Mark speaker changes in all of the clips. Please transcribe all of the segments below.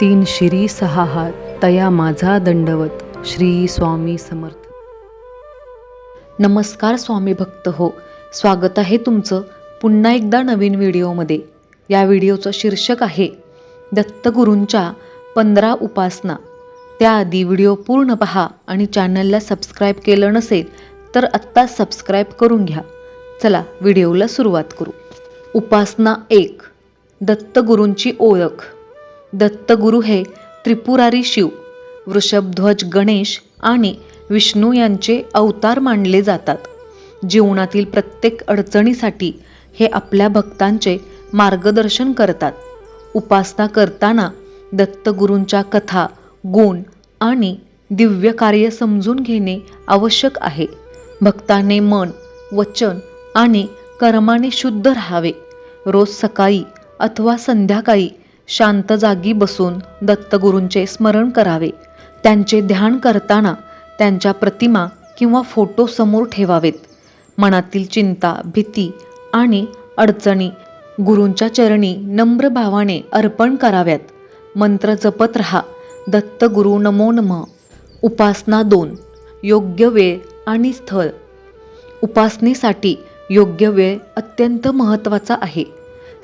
Speaker 1: तीन शिरी सहा हात तया माझा दंडवत श्री स्वामी समर्थ.
Speaker 2: नमस्कार स्वामी भक्त हो स्वागत आहे तुमचं पुन्हा एकदा नवीन व्हिडिओमध्ये. या व्हिडिओचं शीर्षक आहे दत्तगुरूंच्या पंधरा उपासना. त्याआधी व्हिडिओ पूर्ण पहा आणि चॅनलला सबस्क्राईब केलं नसेल तर आत्ता सबस्क्राईब करून घ्या. चला व्हिडिओला सुरुवात करू. उपासना एक दत्तगुरूंची ओळख. दत्तगुरू हे त्रिपुरारी शिव वृषभध्वज गणेश आणि विष्णू यांचे अवतार मानले जातात. जीवनातील प्रत्येक अडचणीसाठी हे आपल्या भक्तांचे मार्गदर्शन करतात. उपासना करताना दत्तगुरूंच्या कथा गुण आणि दिव्य कार्य समजून घेणे आवश्यक आहे. भक्ताने मन वचन आणि कर्माने शुद्ध राहावे. रोज सकाळी अथवा संध्याकाळी शांत जागी बसून दत्तगुरूंचे स्मरण करावे. त्यांचे ध्यान करताना त्यांच्या प्रतिमा किंवा फोटो समोर ठेवावेत. मनातील चिंता भीती आणि अडचणी गुरूंच्या चरणी नम्र भावाने अर्पण कराव्यात. मंत्र जपत रहा. दत्तगुरु नमो नमः. उपासना दोन. योग्य वेळ आणि स्थळ. उपासनेसाठी योग्य वेळ अत्यंत महत्त्वाचा आहे.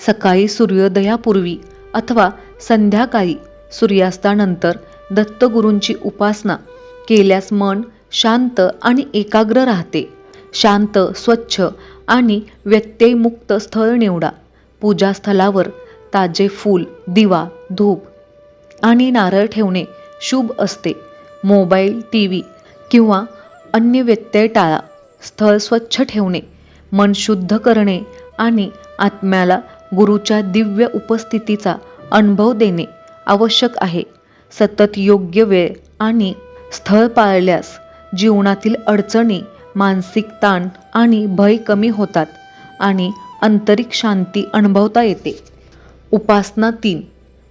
Speaker 2: सकाळी सूर्योदयापूर्वी अथवा संध्याकाळी सूर्यास्तानंतर दत्तगुरूंची उपासना केल्यास मन शांत आणि एकाग्र राहते. शांत स्वच्छ आणि व्यत्ययमुक्त स्थळ निवडा. पूजास्थळावर ताजे फूल दिवा धूप आणि नारळ ठेवणे शुभ असते. मोबाईल टी व्ही किंवा अन्य व्यत्यय टाळा. स्थळ स्वच्छ ठेवणे मन शुद्ध करणे आणि आत्म्याला गुरुच्या दिव्य उपस्थितीचा अनुभव देणे आवश्यक आहे. सतत योग्य वेळ आणि स्थळ पाळल्यास जीवनातील अडचणी मानसिक ताण आणि भय कमी होतात आणि आंतरिक शांती अनुभवता येते. उपासना तीन.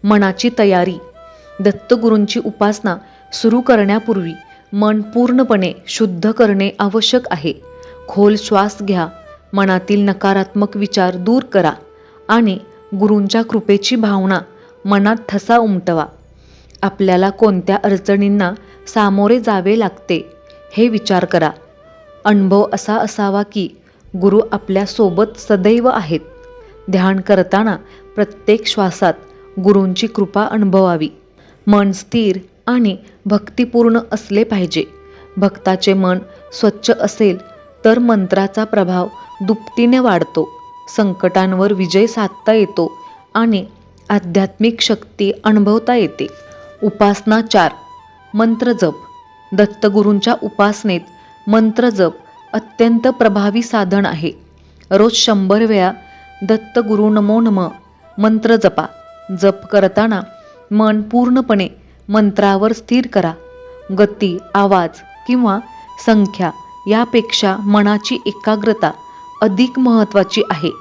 Speaker 2: मनाची तयारी. दत्तगुरूंची उपासना सुरू करण्यापूर्वी मन पूर्णपणे शुद्ध करणे आवश्यक आहे. खोल श्वास घ्या. मनातील नकारात्मक विचार दूर करा. आणि गुरूंच्या कृपेची भावना मनात ठसा उमटवा. आपल्याला कोणत्या अडचणींना सामोरे जावे लागते हे विचार करा. अनुभव असा असावा की गुरु आपल्यासोबत सदैव आहेत. ध्यान करताना प्रत्येक श्वासात गुरूंची कृपा अनुभवावी. मन स्थिर आणि भक्तिपूर्ण असले पाहिजे. भक्ताचे मन स्वच्छ असेल तर मंत्राचा प्रभाव दुपटीने वाढतो. संकटांवर विजय साधता येतो आणि आध्यात्मिक शक्ती अनुभवता येते. उपासना चार. मंत्रजप दत्तगुरूंच्या उपासनेत मंत्रजप अत्यंत प्रभावी साधन आहे. रोज शंभर वेळा दत्तगुरु नमो नम मंत्र जपा. जप करताना मन पूर्णपणे मंत्रावर स्थिर करा. गती आवाज किंवा संख्या यापेक्षा मनाची एकाग्रता अधिक महत्त्वाची आहे.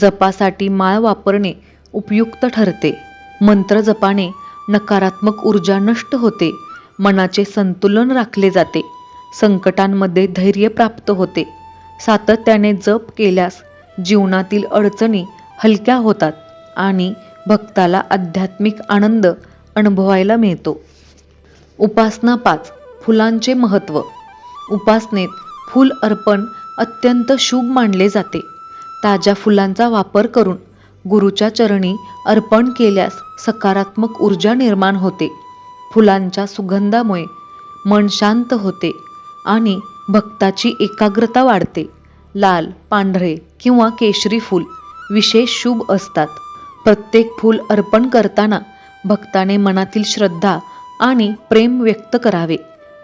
Speaker 2: जपासाठी माळ वापरणे उपयुक्त ठरते. मंत्र जपाने नकारात्मक ऊर्जा नष्ट होते. मनाचे संतुलन राखले जाते. संकटांमध्ये धैर्य प्राप्त होते. सातत्याने जप केल्यास जीवनातील अडचणी हलक्या होतात आणि भक्ताला आध्यात्मिक आनंद अनुभवायला मिळतो. उपासना पाच. फुलांचे महत्त्व. उपासनेत फूल अर्पण अत्यंत शुभ मानले जाते. ताज्या फुलांचा वापर करून गुरुच्या चरणी अर्पण केल्यास सकारात्मक ऊर्जा निर्माण होते. फुलांच्या सुगंधामुळे मन शांत होते आणि भक्ताची एकाग्रता वाढते. लाल पांढरे किंवा केशरी फूल विशेष शुभ असतात. प्रत्येक फूल अर्पण करताना भक्ताने मनातील श्रद्धा आणि प्रेम व्यक्त करावे.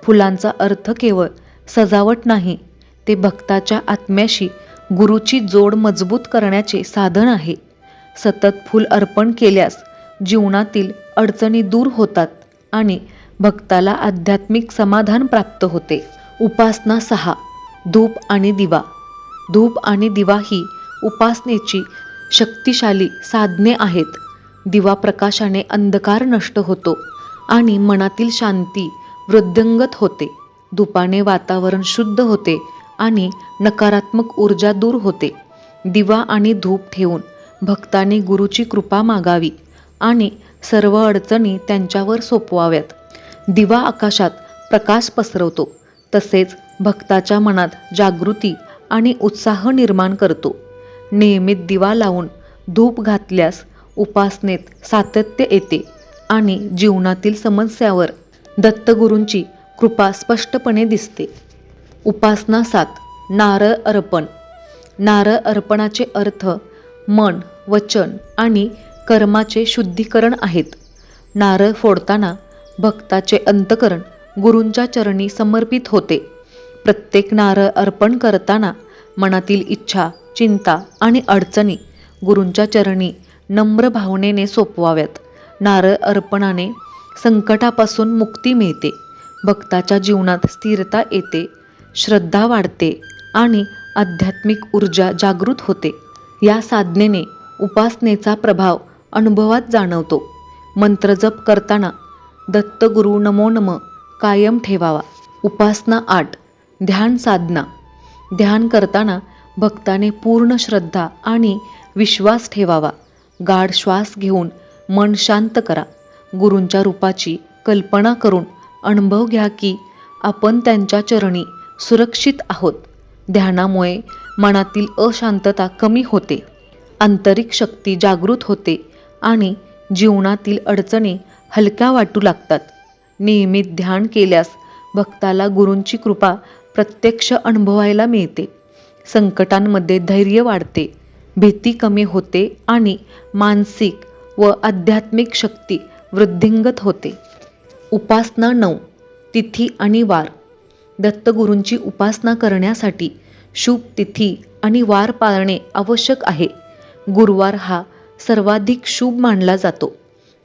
Speaker 2: फुलांचा अर्थ केवळ सजावट नाही ते भक्ताच्या आत्म्याशी गुरुची जोड मजबूत करण्याचे साधन आहे. सतत फूल अर्पण केल्यास जीवनातील अडचणी दूर होतात आणि भक्ताला आध्यात्मिक समाधान प्राप्त होते. उपासना सहा धूप आणि दिवा. धूप आणि दिवा ही उपासनेची शक्तिशाली साधने आहेत. दिवा प्रकाशाने अंधकार नष्ट होतो आणि मनातील शांती वृद्धंगत होते. धुपाने वातावरण शुद्ध होते आणि नकारात्मक ऊर्जा दूर होते. दिवा आणि धूप ठेवून भक्ताने गुरुची कृपा मागावी आणि सर्व अडचणी त्यांच्यावर सोपवाव्यात. दिवा आकाशात प्रकाश पसरवतो तसेच भक्ताच्या मनात जागृती आणि उत्साह निर्माण करतो. नियमित दिवा लावून धूप घातल्यास उपासनेत सातत्य येते आणि जीवनातील समस्यावर दत्तगुरूंची कृपा स्पष्टपणे दिसते. उपासना सात नारळ अर्पण. नारळ अर्पणाचे अर्थ मन वचन आणि कर्माचे शुद्धीकरण आहेत. नारळ फोडताना भक्ताचे अंतकरण गुरूंच्या चरणी समर्पित होते. प्रत्येक नारळ अर्पण करताना मनातील इच्छा चिंता आणि अडचणी गुरूंच्या चरणी नम्र भावनेने सोपवाव्यात. नारळ अर्पणाने संकटापासून मुक्ती मिळते. भक्ताच्या जीवनात स्थिरता येते श्रद्धा वाढते आणि आध्यात्मिक ऊर्जा जागृत होते. या साधनेने उपासनेचा प्रभाव अनुभवात जाणवतो. मंत्रजप करताना दत्तगुरु नमो नम कायम ठेवावा. उपासना आठ ध्यान साधना. ध्यान करताना भक्ताने पूर्ण श्रद्धा आणि विश्वास ठेवावा. गाढ श्वास घेऊन मन शांत करा. गुरूंच्या रूपाची कल्पना करून अनुभव घ्या की आपण त्यांच्या चरणी सुरक्षित आहोत. ध्यानामुळे मनातील अशांतता कमी होते. आंतरिक शक्ती जागृत होते आणि जीवनातील अडचणी हलक्या वाटू लागतात. नियमित ध्यान केल्यास भक्ताला गुरूंची कृपा प्रत्यक्ष अनुभवायला मिळते. संकटांमध्ये धैर्य वाढते. भीती कमी होते आणि मानसिक व आध्यात्मिक शक्ती वृद्धिंगत होते. उपासना नऊ तिथी आणि वार. दत्तगुरूंची उपासना करण्यासाठी शुभ तिथी आणि वार पाळणे आवश्यक आहे. गुरुवार हा सर्वाधिक शुभ मानला जातो.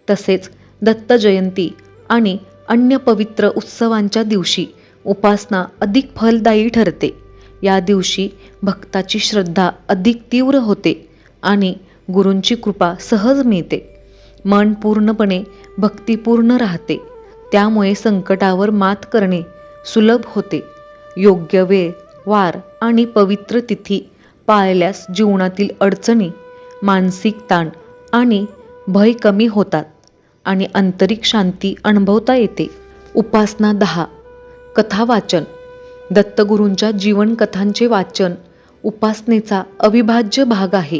Speaker 2: तसेच दत्त जयंती आणि अन्य पवित्र उत्सवांच्या दिवशी उपासना अधिक फलदायी ठरते. या दिवशी भक्ताची श्रद्धा अधिक तीव्र होते आणि गुरूंची कृपा सहज मिळते. मन पूर्णपणे भक्तिपूर्ण राहते. त्यामुळे संकटावर मात करणे सुलभ होते. योग्य वेळ वार आणि पवित्र तिथी पाळल्यास जीवनातील अडचणी मानसिक ताण आणि भय कमी होतात आणि आंतरिक शांती अनुभवता येते. उपासना दहा. कथा वाचन दत्तगुरूंच्या जीवनकथांचे वाचन उपासनेचा अविभाज्य भाग आहे.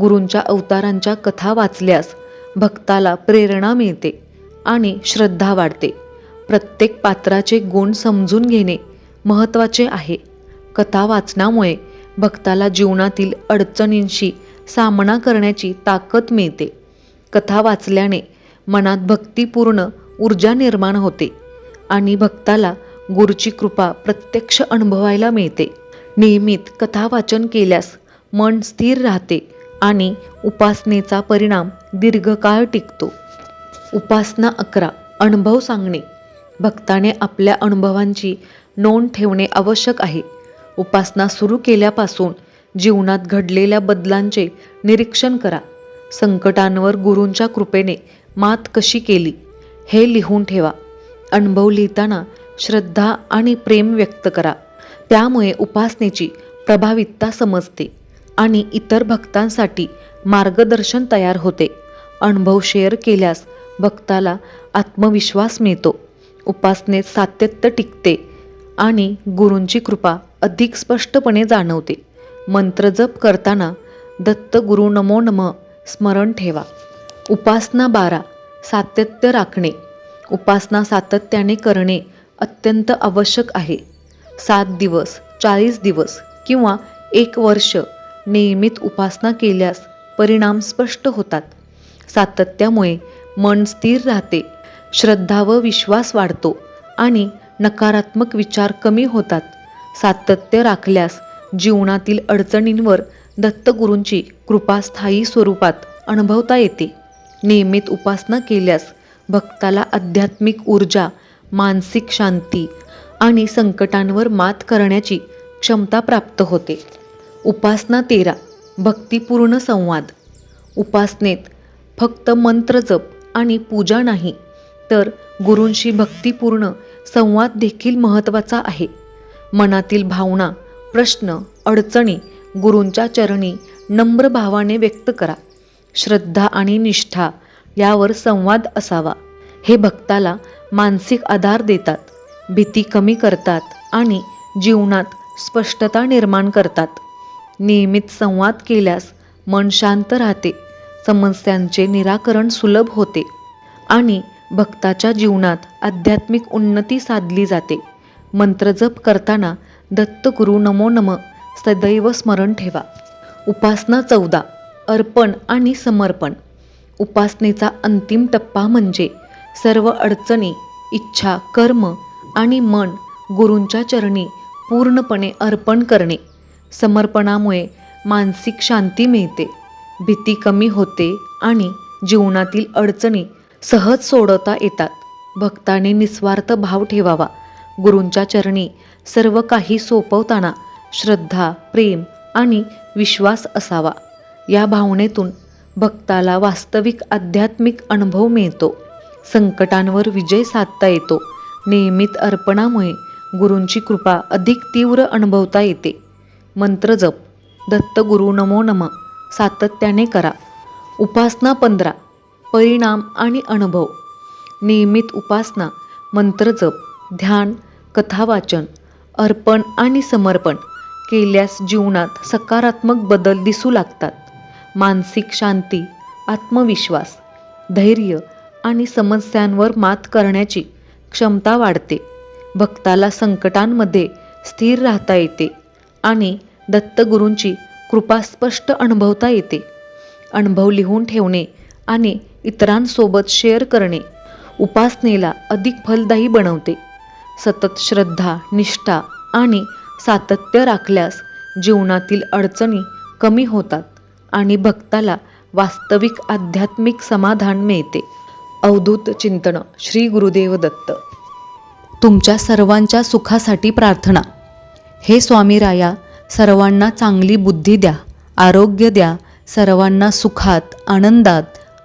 Speaker 2: गुरूंच्या अवतारांच्या कथा वाचल्यास भक्ताला प्रेरणा मिळते आणि श्रद्धा वाढते. प्रत्येक पात्राचे गुण समजून घेणे महत्त्वाचे आहे. कथा वाचनामुळे भक्ताला जीवनातील अडचणींशी सामना करण्याची ताकद मिळते. कथा वाचल्याने मनात भक्तिपूर्ण ऊर्जा निर्माण होते आणि भक्ताला गुरुची कृपा प्रत्यक्ष अनुभवायला मिळते. नियमित कथा वाचन केल्यास मन स्थिर राहते आणि उपासनेचा परिणाम दीर्घकाळ टिकतो. उपासना अकरा अनुभव सांगणे. भक्ताने आपल्या अनुभवांची नोंद ठेवणे आवश्यक आहे. उपासना सुरू केल्यापासून जीवनात घडलेल्या बदलांचे निरीक्षण करा. संकटांवर गुरूंच्या कृपेने मात कशी केली हे लिहून ठेवा. अनुभव लिहिताना श्रद्धा आणि प्रेम व्यक्त करा. त्यामुळे उपासनेची प्रभावितता समजते आणि इतर भक्तांसाठी मार्गदर्शन तयार होते. अनुभव शेअर केल्यास भक्ताला आत्मविश्वास मिळतो. उपासनेत सातत्य टिकते आणि गुरूंची कृपा अधिक स्पष्टपणे जाणवते. मंत्रजप करताना दत्त गुरु नमो नम स्मरण ठेवा. उपासना बारा सातत्य राखणे. उपासना सातत्याने करणे अत्यंत आवश्यक आहे. सात दिवस चाळीस दिवस किंवा एक वर्ष नियमित उपासना केल्यास परिणाम स्पष्ट होतात. सातत्यामुळे मन स्थिर राहते. श्रद्धा व विश्वास वाढतो आणि नकारात्मक विचार कमी होतात. सातत्य राखल्यास जीवनातील अडचणींवर दत्तगुरूंची कृपा स्थायी स्वरूपात अनुभवता येते. नियमित उपासना केल्यास भक्ताला आध्यात्मिक ऊर्जा मानसिक शांती आणि संकटांवर मात करण्याची क्षमता प्राप्त होते. उपासना तेरा भक्तिपूर्ण संवाद. उपासनेत फक्त मंत्र जप आणि पूजा नाही तर गुरूंशी भक्तिपूर्ण संवाद देखील महत्त्वाचा आहे. मनातील भावना प्रश्न अडचणी गुरूंच्या चरणी नम्र भावाने व्यक्त करा. श्रद्धा आणि निष्ठा यावर संवाद असावा. हे भक्ताला मानसिक आधार देतात भीती कमी करतात आणि जीवनात स्पष्टता निर्माण करतात. नियमित संवाद केल्यास मन शांत राहते समस्यांचे निराकरण सुलभ होते आणि भक्ताच्या जीवनात आध्यात्मिक उन्नती साधली जाते. मंत्रजप करताना दत्तगुरु नमो नम सदैव स्मरण ठेवा. उपासना चौदा अर्पण आणि समर्पण. उपासनेचा अंतिम टप्पा म्हणजे सर्व अडचणी इच्छा कर्म आणि मन गुरूंच्या चरणी पूर्णपणे अर्पण करणे. समर्पणामुळे मानसिक शांती मिळते. भीती कमी होते आणि जीवनातील अडचणी सहज सोडवता येतात. भक्ताने निस्वार्थ भाव ठेवावा. गुरूंच्या चरणी सर्व काही सोपवताना श्रद्धा प्रेम आणि विश्वास असावा. या भावनेतून भक्ताला वास्तविक आध्यात्मिक अनुभव मिळतो. संकटांवर विजय साधता येतो. नियमित अर्पणामुळे गुरूंची कृपा अधिक तीव्र अनुभवता येते. मंत्र जप. दत्त दत्तगुरु नमो नम. सातत्याने करा. उपासना पंधरा. परिणाम आणि अनुभव. नियमित उपासना मंत्रजप ध्यान कथावाचन अर्पण आणि समर्पण केल्यास जीवनात सकारात्मक बदल दिसू लागतात. मानसिक शांती आत्मविश्वास धैर्य आणि समस्यांवर मात करण्याची क्षमता वाढते. भक्ताला संकटांमध्ये स्थिर राहता येते आणि दत्तगुरूंची कृपा स्पष्ट अनुभवता येते. अनुभव लिहून ठेवणे आणि इतरांसोबत शेअर करणे उपासनेला अधिक फलदायी बनवते. सतत श्रद्धा निष्ठा आणि सातत्य राखल्यास जीवनातील अडचणी कमी होतात आणि भक्ताला वास्तविक आध्यात्मिक समाधान मिळते. अवधूत चिंतन श्री गुरुदेव दत्त. तुमच्या सर्वांच्या सुखासाठी प्रार्थना. हे स्वामी राया सर्वांना चांगली बुद्धी द्या आरोग्य द्या सर्वांना सुखात आनंदात